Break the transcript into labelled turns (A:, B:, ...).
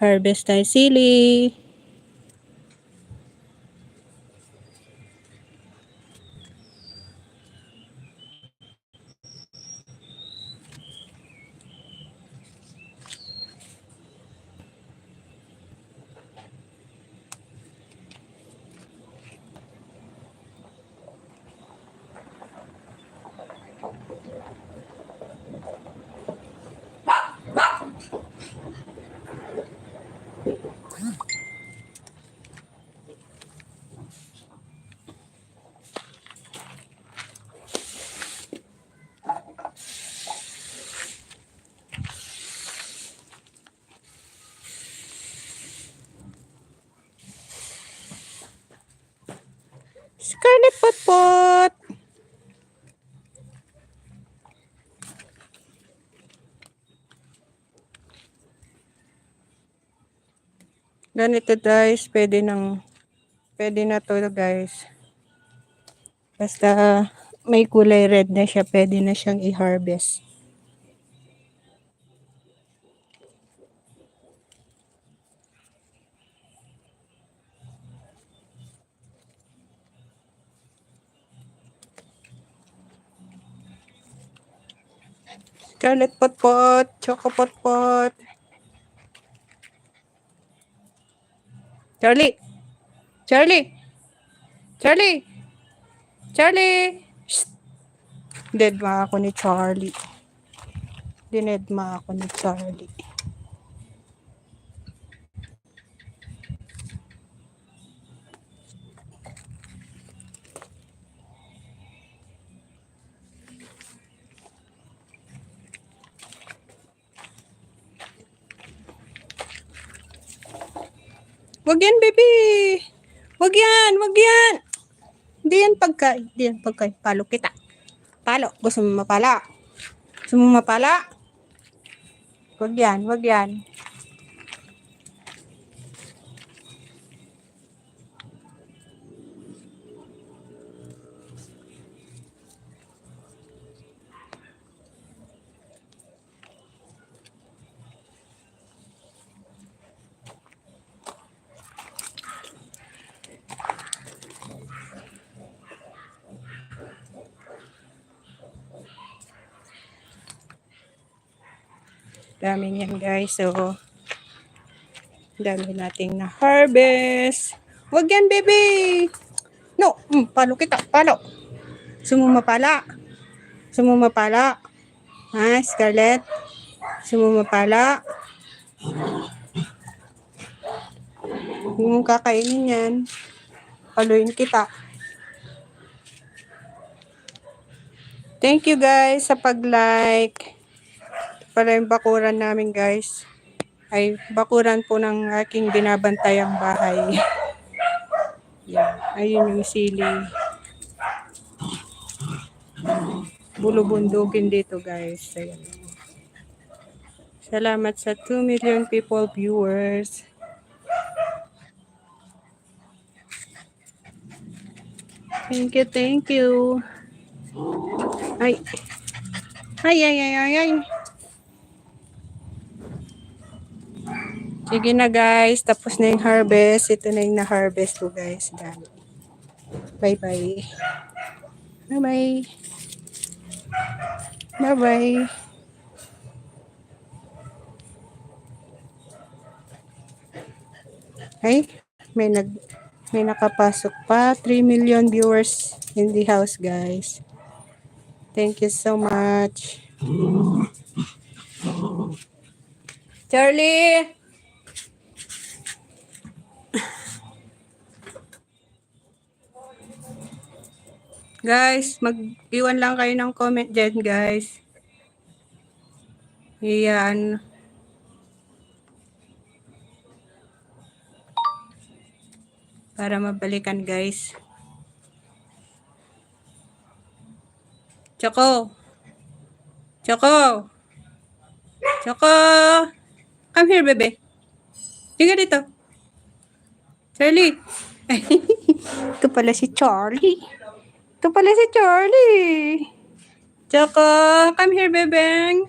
A: Harvest tayo sili. Scarlet Potpot! Ganito guys, pwede nang pwede na to guys. Basta may kulay red na siya, pwede na siyang i-harvest. Scarlet Potpot, Choco Potpot. Charlie! Charlie! Charlie! Charlie! Shh! Deadma ako ni Charlie. Dinedma ako ni Charlie. Wag yan, baby! Wag yan! Wag yan! Hindi yan pagkain. Hindi yan pagkain. Palo kita. Palo. Gusto mo mapala? Gusto mo mapala? Wag yan. Wag yan. Dami niyan guys. So, dami nating na harvest. Wag yan, baby! No! Mm, palo kita. Palo. Sumumapala. Sumumapala. Ha, Scarlett? Sumumapala. Huwag mong kakainin yan. Paluin kita. Thank you guys sa pag-like pala yung bakuran namin guys. Ay, bakuran po ng aking binabantayang bahay. Yan. Ayun yung sili. Bulubundukin dito guys. Ayan. Salamat sa 2 million people viewers. Thank you, thank you. Ay. Ay, ay, ay, ay, ay. Sige na guys, tapos na yung harvest. Ito na yung na-harvest ko guys. Bye-bye. Bye-bye. Bye-bye. Ay, may nag may nakapasok pa. 3 million viewers in the house, guys. Thank you so much. Charlie! Guys, mag-iwan lang kayo ng comment dyan, guys. Iyan. Para mabalikan, guys. Choco! Choco! Choco! Come here, bebe. Tiga dito. Charlie! Ito pala si Charlie. Ito pala si Charlie. Choco, come here, bebeng.